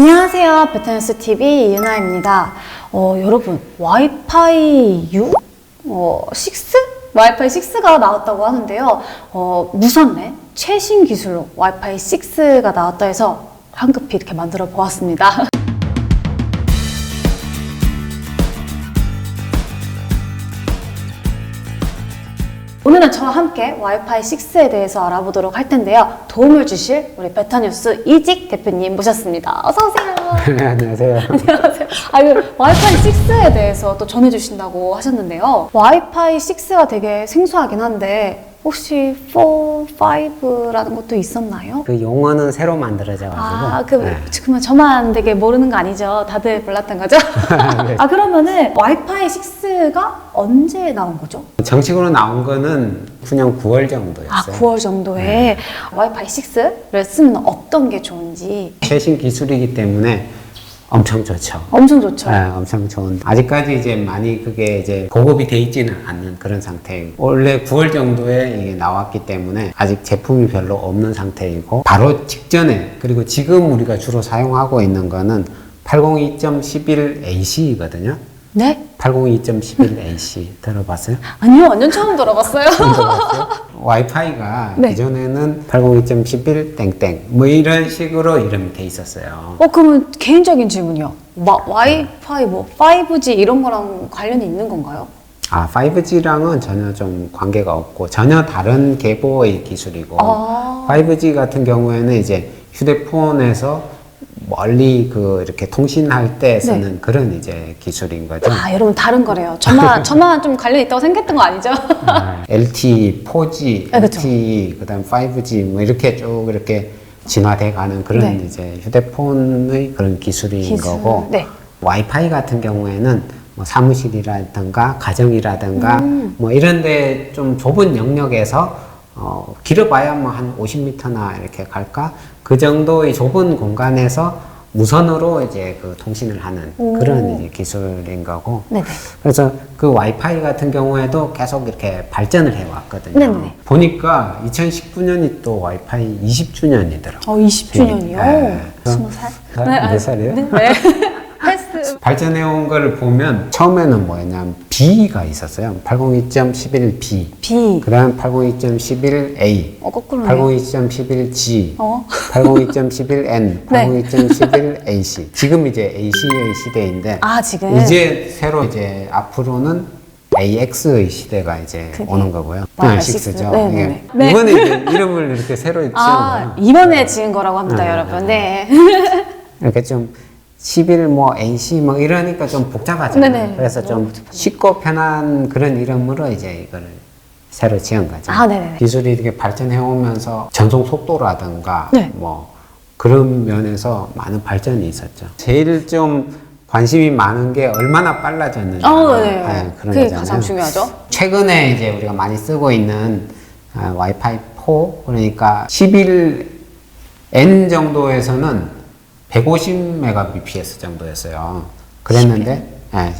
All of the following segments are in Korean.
안녕하세요. 베테너스 TV 유나입니다. 어, 여러분, 와이파이 6? 어, 6? 와이파이 6가 나왔다고 하는데요. 어, 무섭네. 최신 기술로 와이파이 6가 나왔다 해서 황급히 이렇게 만들어 보았습니다. 오늘은 저와 함께 와이파이 6에 대해서 알아보도록 할 텐데요. 도움을 주실 우리 베타뉴스 이직 대표님 모셨습니다. 어서 오세요. 네, 안녕하세요. 안녕하세요. 아, 그 와이파이 6에 대해서 또 전해주신다고 하셨는데요. 와이파이 6가 되게 생소하긴 한데 혹시 4, 5라는 것도 있었나요? 그 용어는 새로 만들어져 가지고. 아, 그, 네. 그러면 저만 되게 모르는 거 아니죠? 다들 몰랐던 거죠? 네. 아, 그러면은 와이파이 6가 언제 나온 거죠? 정식으로 나온 거는 그냥 9월 정도였어요. 아, 9월 정도에 와이파이 6를 쓰면 어떤 게 좋은지 최신 기술이기 때문에 엄청 좋죠. 엄청 좋죠. 네, 엄청 좋은. 아직까지 이제 많이 그게 이제 보급이 돼 있지는 않는 그런 상태이고 원래 9월 정도에 이게 나왔기 때문에 아직 제품이 별로 없는 상태이고 바로 직전에 그리고 지금 우리가 주로 사용하고 있는 거는 802.11ac거든요. 네? 802.11ac 들어봤어요? 아니요, 완전 처음 들어봤어요. 와이파이가 네. 기존에는 802.11 땡땡 뭐 이런 식으로 이름이 돼 있었어요. 어, 그러면 개인적인 질문이요. 와, 와이파이 뭐 5G 이런 거랑 관련이 있는 건가요? 아 5G랑은 전혀 좀 관계가 없고 전혀 다른 계보의 기술이고 아. 5G 같은 경우에는 이제 휴대폰에서 멀리 그 이렇게 통신할 때 쓰는 그런 이제 기술인 거죠. 네. 아, 여러분 다른 거래요. 저만 저만 좀 관련 있다고 생각했던 거 아니죠? 아, LTE, 4G, 아, 그쵸. LTE, 그다음 5G 뭐 이렇게 쭉 이렇게 진화돼 가는 그런 네. 이제 휴대폰의 그런 기술인 기술, 거고 네. 와이파이 같은 경우에는 뭐 사무실이라든가 가정이라든가 음. 뭐 이런데 좀 좁은 영역에서 어, 길어봐야 뭐 한 50m나 이렇게 갈까 그 정도의 좁은 공간에서 무선으로 이제 그 통신을 하는 오. 그런 이제 기술인 거고 네네. 그래서 그 와이파이 같은 경우에도 계속 이렇게 발전을 해왔거든요. 네네. 보니까 2019년이 또 와이파이 20주년이더라고요. 어, 20주년이요? 네. 스무 살? 몇 살이에요? 네. 네. 헬스. 발전해온 걸 보면 처음에는 뭐였냐면 B가 있었어요. 802.11B. B. 그 다음 802.11A. 어, 거꾸로네. 802.11G. 어. 802.11N. 네. 802.11AC. 지금 이제 AC의 시대인데 아, 지금. 이제 새로 이제 앞으로는 AX의 시대가 이제 그게 오는 거고요. 와이파이 네, 식스. 6죠. 네, 네, 네. 네. 이번에 이제 이름을 이렇게 새로 지은 아, 거예요. 이번에 지은 거라고 합니다, 네, 여러분. 네. 이렇게 좀 11, 뭐 AC 뭐 이러니까 좀 복잡하잖아요. 네네. 그래서 좀 복잡하네요. 쉽고 편한 그런 이름으로 이제 이걸 새로 지은 거죠. 아, 네네네. 기술이 이렇게 발전해 오면서 전송 속도라든가 네. 뭐 그런 면에서 많은 발전이 있었죠. 제일 좀 관심이 많은 게 얼마나 빨라졌는지 어, 네. 네, 그런 그게 거잖아요. 가장 중요하죠. 최근에 이제 우리가 많이 쓰고 있는 아, 와이파이 4 그러니까 11N 정도에서는 150mbps 정도였어요. 그랬는데 예,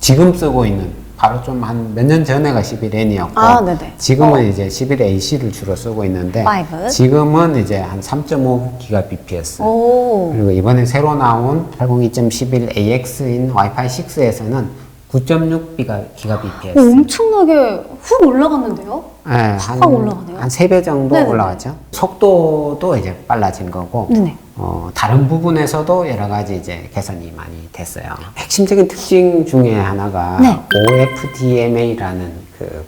지금 쓰고 있는 바로 좀 한 몇 년 전에가 11N이었고 아, 네네. 지금은 어. 이제 11AC를 주로 쓰고 있는데 파이브. 지금은 이제 한 3.5gbps 오. 그리고 이번에 새로 나온 802.11AX인 와이파이 6에서는 9.6기가bps 오, 엄청나게 훅 올라갔는데요? 네, 한, 확 올라가네요. 한 3배 정도 네네네. 올라갔죠. 속도도 이제 빨라진 거고, 네네. 어, 다른 부분에서도 여러 가지 이제 개선이 많이 됐어요. 핵심적인 특징 중에 하나가 네. OFDMA라는 그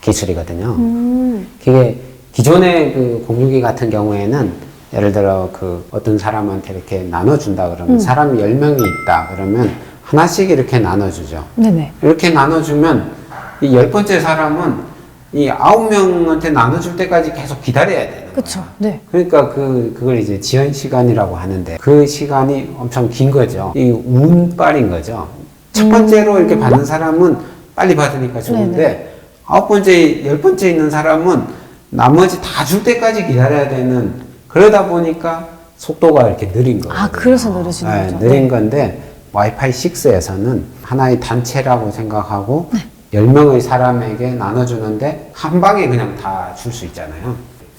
기술이거든요. 음. 그게 기존의 그 공유기 같은 경우에는 예를 들어 그 어떤 사람한테 이렇게 나눠준다 그러면 음. 사람이 10명이 있다 그러면 하나씩 이렇게 나눠주죠. 네네. 이렇게 나눠주면 이 열 번째 사람은 이 아홉 명한테 나눠줄 때까지 계속 기다려야 되는 거예요. 그쵸. 네. 그러니까 그 그걸 이제 지연 시간이라고 하는데 그 시간이 엄청 긴 거죠. 이 운빨인 거죠. 첫 번째로 이렇게 받는 사람은 빨리 받으니까 좋은데 아홉 번째, 열 번째 있는 사람은 나머지 다 줄 때까지 기다려야 되는 그러다 보니까 속도가 이렇게 느린 거예요. 아, 그래서 느려지는 네, 거죠. 느린 네. 건데 와이파이 6에서는 하나의 단체라고 생각하고 네. 10명의 사람에게 나눠주는데 한 방에 그냥 다 줄 수 있잖아요.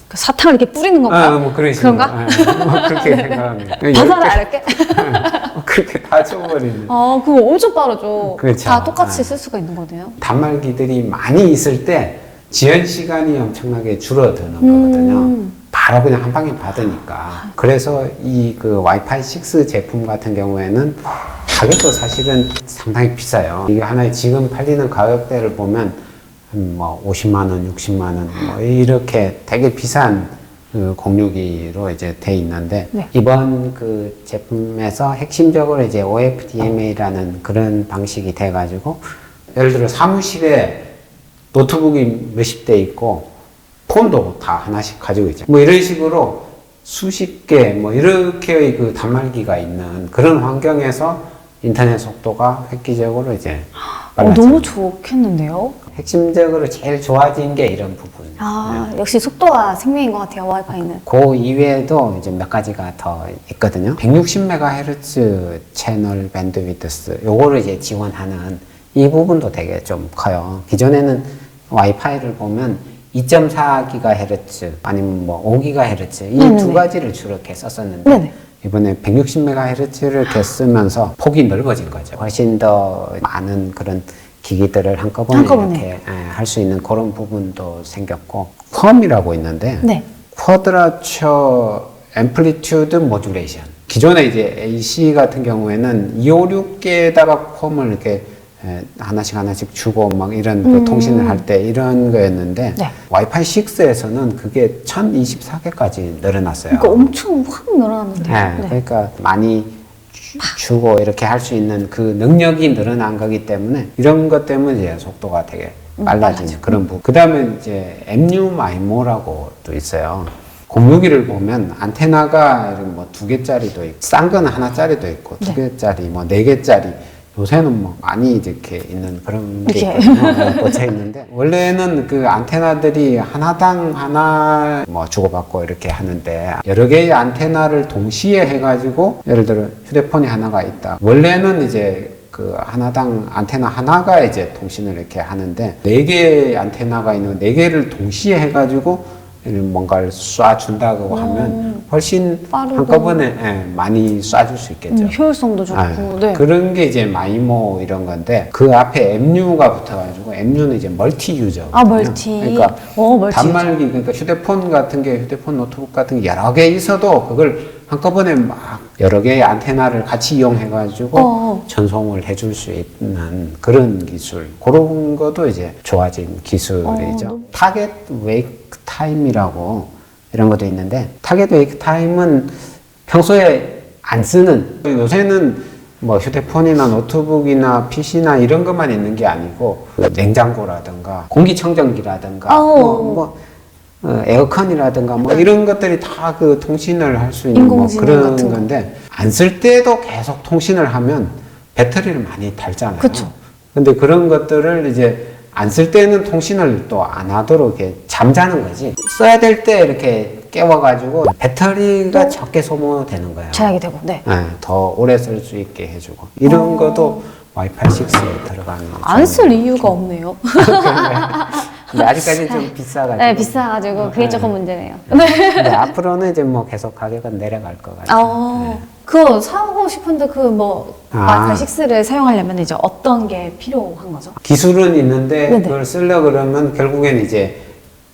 그 사탕을 이렇게 뿌리는 건가요? 아, 뭐 그런. 그런가? 아, 뭐 그렇게 생각합니다. 받아라 이렇게? 그렇게 다 줘버리는. 아, 그거 엄청 빠르죠. 그렇죠. 다 똑같이 아. 쓸 수가 있는 거네요. 단말기들이 많이 있을 때 지연 시간이 엄청나게 줄어드는 음. 거거든요. 바로 그냥 한 방에 받으니까. 그래서 이 그 와이파이 6 제품 같은 경우에는 가격도 사실은 상당히 비싸요. 이게 하나에 지금 팔리는 가격대를 보면 한뭐 50만 원, 60만 원, 뭐 이렇게 되게 비싼 그 공유기로 이제 돼 있는데 네. 이번 그 제품에서 핵심적으로 이제 OFDMA라는 그런 방식이 돼가지고 예를 들어 사무실에 노트북이 몇십 대 있고 폰도 다 하나씩 가지고 있죠. 뭐 이런 식으로 수십 개 뭐 이렇게 그 단말기가 있는 그런 환경에서 인터넷 속도가 획기적으로 이제 어, 빨라져. 너무 좋겠는데요? 핵심적으로 제일 좋아진 게 이런 부분. 아, 역시 속도가 생명인 것 같아요, 와이파이는. 그 이외에도 이제 몇 가지가 더 있거든요. 160MHz 채널 밴드위드스 요거를 이제 지원하는 이 부분도 되게 좀 커요. 기존에는 와이파이를 보면 2.4GHz 아니면 뭐 5GHz 이 네네네. 두 가지를 주로 이렇게 썼었는데 네네. 이번에 160MHz를 이렇게 쓰면서 폭이 넓어진 거죠. 훨씬 더 많은 그런 기기들을 한꺼번에, 한꺼번에. 이렇게 할 수 있는 그런 부분도 생겼고 퀄이라고 있는데 네. 쿼드라처 앰플리튜드 모듈레이션. 기존에 이제 AC 같은 경우에는 256개에다가 컴을 이렇게 에, 하나씩 하나씩 주고 막 이런 그 통신을 할 때 이런 거였는데 음. 네. 와이파이 6에서는 그게 1024개까지 늘어났어요. 그러니까 엄청 확 늘어났는데요. 네, 네. 그러니까 많이 주- 주고 이렇게 할 수 있는 그 능력이 늘어난 거기 때문에 이런 것 때문에 이제 속도가 되게 음, 빨라지는 그런 부분. 그 다음에 이제 MU 마이모라고 또 있어요. 공유기를 보면 안테나가 뭐 두 개짜리도 있고 싼 거는 하나짜리도 있고 두 네. 개짜리 뭐 네 개짜리 요새는 뭐 많이 이렇게 있는 그런 게. 있거든요. 네, 꽂혀 있는데 원래는 그 안테나들이 하나당 하나 뭐 주고받고 이렇게 하는데 여러 개의 안테나를 동시에 해가지고 예를 들어 휴대폰이 하나가 있다. 원래는 이제 그 하나당 안테나 하나가 이제 통신을 이렇게 하는데 네 개의 안테나가 있는 네 개를 동시에 해가지고 뭔가를 쏴준다고 하면 훨씬 빠르고. 한꺼번에 예, 많이 쏴줄 수 있겠죠. 음, 효율성도 좋고. 아, 네. 그런 게 이제 마이모 이런 건데 그 앞에 MU가 붙어가지고 MU는 이제 멀티 유저. 아, 멀티. 그러니까 어, 멀티 단말기 그러니까 휴대폰 같은 게 휴대폰 노트북 같은 게 여러 개 있어도 그걸 한꺼번에 막 여러 개의 안테나를 같이 이용해가지고 어. 전송을 해줄 수 있는 그런 기술 그런 것도 이제 좋아진 기술이죠. 어, 타겟 웨이크 타임이라고 이런 것도 있는데 타겟 웨이크 타임은 평소에 안 쓰는 요새는 뭐 휴대폰이나 노트북이나 PC나 이런 것만 있는 게 아니고 그 냉장고라든가 공기청정기라든가 아우. 뭐, 뭐 어, 에어컨이라든가 뭐 이런 것들이 다 그 통신을 할 수 있는 뭐 그런. 건데 안 쓸 때도 계속 통신을 하면 배터리를 많이 달잖아요. 그쵸. 근데 그런 것들을 이제 안 쓸 때는 통신을 또 안 하도록 잠자는 거지. 써야 될 때 이렇게 깨워가지고 배터리가 적게 소모되는 거예요. 제약이 되고. 네. 네, 더 오래 쓸 수 있게 해주고 이런 것도 와이파이 6에 들어가는 어. 안쓸 이유가 없네요. 근데 아직까지 좀 비싸가지고 네, 비싸가지고 그게 네. 조금 문제네요. 근데 앞으로는 이제 뭐 계속 가격은 내려갈 것 같아요 어, 그거 사고 싶은데 그 뭐 아. 와이파이 6를 사용하려면 이제 어떤 게 필요한 거죠? 기술은 있는데 네네. 그걸 쓰려 그러면 결국엔 이제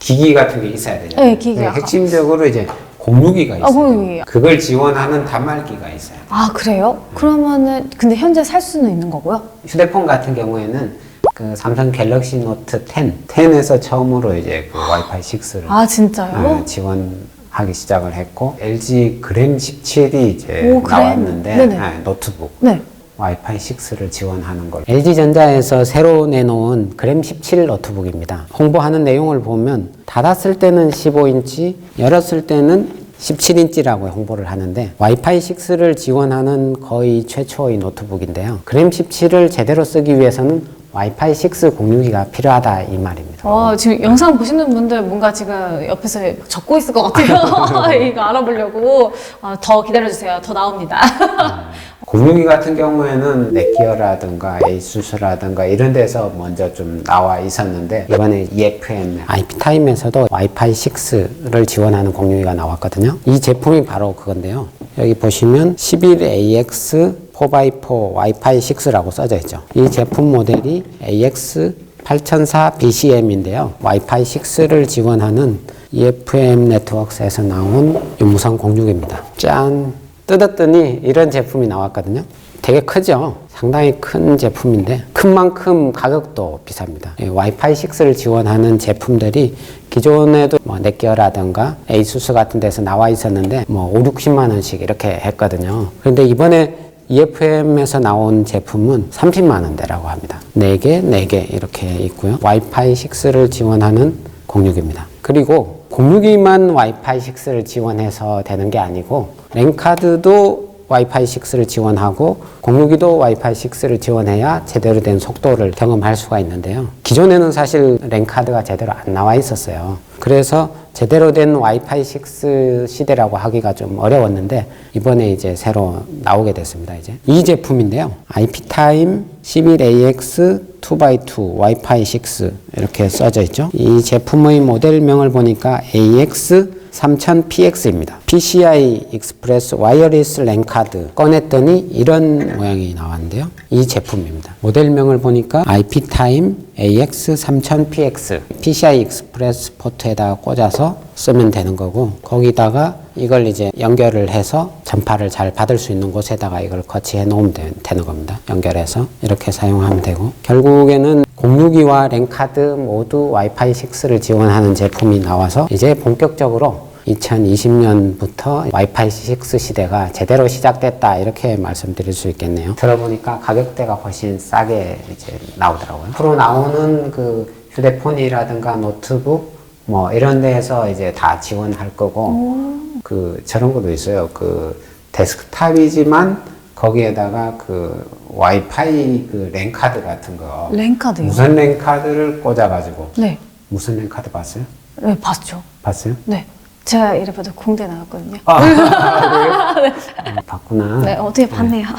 기기 같은 게 있어야 되잖아요 네, 기기가. 핵심적으로 이제 공유기가 있어요 아, 공유기. 그걸 지원하는 단말기가 있어요 아 그래요? 그러면은 근데 현재 살 수는 있는 거고요? 휴대폰 같은 경우에는 그 삼성 갤럭시 노트 10, 10에서 처음으로 이제 그 와이파이 6를 아 진짜요? 지원하기 시작을 했고 LG 그램 17이 이제 오, 그램. 나왔는데 네네. 네, 노트북 네. 와이파이 6를 지원하는 걸 LG전자에서 새로 내놓은 그램 17 노트북입니다. 홍보하는 내용을 보면 닫았을 때는 15인치, 열었을 때는 17인치라고 홍보를 하는데 와이파이 6를 지원하는 거의 최초의 노트북인데요. 그램 17을 제대로 쓰기 위해서는 와이파이 6 공유기가 필요하다 이 말입니다. 어, 지금 영상 보시는 분들 뭔가 지금 옆에서 적고 있을 것 같아요. 이거 알아보려고. 아, 더 기다려주세요. 더 나옵니다. 공유기 같은 경우에는 넷기어라든가 에이수스라든가 이런 데서 먼저 좀 나와 있었는데 이번에 EFM IP 타임에서도 와이파이 6를 지원하는 공유기가 나왔거든요. 이 제품이 바로 그건데요. 여기 보시면 11AX 4x4 와이파이 6라고 써져 있죠. 이 제품 모델이 AX 8004 BCM인데요. 와이파이 6를 지원하는 EFM 네트워크에서 나온 유무선 공유기입니다. 짠! 뜯었더니 이런 제품이 나왔거든요. 되게 크죠? 상당히 큰 제품인데 큰 만큼 가격도 비쌉니다. 이 와이파이 6를 지원하는 제품들이 기존에도 뭐 넷기어라든가 에이수스 같은 데서 나와 있었는데 뭐 5, 60만 원씩 이렇게 했거든요. 그런데 이번에 EFM에서 나온 제품은 30만 원대라고 합니다. 4개, 4개 이렇게 있고요. 와이파이 6를 지원하는 공유기입니다. 그리고 공유기만 와이파이 6를 지원해서 되는 게 아니고 랜카드도 와이파이 6를 지원하고 공유기도 와이파이 6를 지원해야 제대로 된 속도를 경험할 수가 있는데요. 기존에는 사실 랜카드가 제대로 안 나와 있었어요. 그래서 제대로 된 와이파이 6 시대라고 하기가 좀 어려웠는데 이번에 이제 새로 나오게 됐습니다. 이제 이 제품인데요. IP타임 11AX 2x2 와이파이 6 이렇게 써져 있죠. 이 제품의 모델명을 보니까 AX 3000PX입니다. PCI 익스프레스 와이어리스 랜카드 꺼냈더니 이런 모양이 나왔는데요. 이 제품입니다. 모델명을 보니까 IP타임 AX3000PX PCI 익스프레스 포트에다가 꽂아서 쓰면 되는 거고 거기다가 이걸 이제 연결을 해서 전파를 잘 받을 수 있는 곳에다가 이걸 거치해 놓으면 되, 는 겁니다. 연결해서 이렇게 사용하면 되고 결국에는 공유기와 랜카드 모두 와이파이 6를 지원하는 제품이 나와서 이제 본격적으로 2020년부터 와이파이 6 시대가 제대로 시작됐다 이렇게 말씀드릴 수 있겠네요. 들어보니까 가격대가 훨씬 싸게 이제 나오더라고요. 앞으로 나오는 그 휴대폰이라든가 노트북 뭐 이런 데에서 이제 다 지원할 거고 그 저런 것도 있어요. 그 데스크탑이지만 거기에다가 그 와이파이 그 랜카드 같은 거 랜카드요? 무선 랜카드를 꽂아가지고 네. 무선 랜카드 봤어요? 네, 봤죠. 봤어요? 네. 제가 이래봐도 공대 나왔거든요. 아, 그래요? 어, 봤구나. 네, 어떻게 봤네요.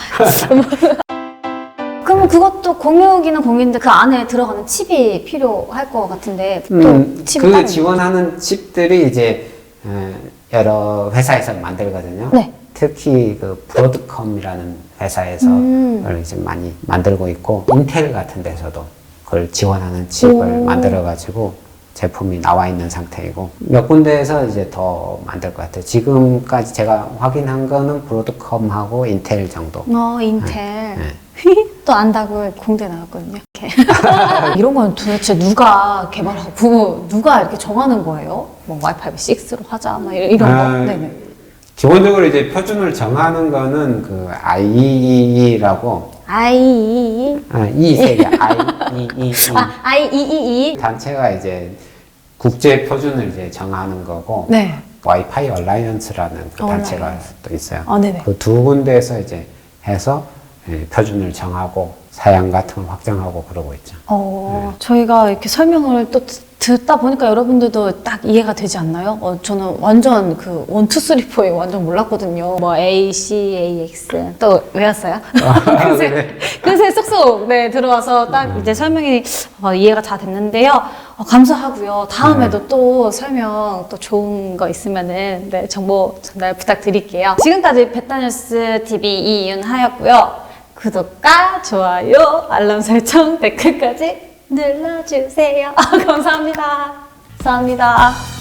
그러면 그것도 공유기는 공유인데 그 안에 들어가는 칩이 필요할 것 같은데 또 음, 칩이 그 따로 지원하는 칩들이 이제 에, 여러 회사에서 만들거든요. 네. 특히 그 브로드컴이라는 회사에서 음. 그걸 이제 많이 만들고 있고 인텔 같은 데서도 그걸 지원하는 칩을 오. 만들어 가지고 제품이 나와 있는 상태이고 몇 군데에서 이제 더 만들 것 같아요. 지금까지 제가 확인한 거는 브로드컴하고 인텔 정도. 어, 인텔. 네. 또 안다고 공대 나왔거든요. 이렇게. 이런 건 도대체 누가 개발하고 누가 이렇게 정하는 거예요? 뭐 와이파이 6로 하자, 막 이런, 이런 아, 거. 네네. 기본적으로 이제 표준을 정하는 거는 그 IEE라고 I, 아, 이 세계 IEEE 아, I, E, E, E. 단체가 이제 국제 표준을 이제 정하는 거고 네. 와이파이 얼라이언스라는 그 단체가 얼라이언스. 또 있어요. 아, 네네. 그 두 군데에서 이제 해서 예, 표준을 정하고 사양 같은 걸 확정하고 그러고 있죠. 어, 저희가 이렇게 설명을 또 듣- 듣다 보니까 여러분들도 딱 이해가 되지 않나요? 어, 저는 완전 그 원투 쓰리 포에 완전 몰랐거든요. 뭐 A, C, A, X 또 외웠어요. 그새 그새 쏙쏙 네 들어와서 딱 이제 설명이 어, 이해가 다 됐는데요. 어, 감사하고요. 다음에도 또 설명 또 좋은 거 있으면은 네 정보 전달 부탁드릴게요. 지금까지 베타뉴스 TV 이윤하였고요. 구독과 좋아요, 알람 설정, 댓글까지 눌러주세요. 감사합니다. 감사합니다.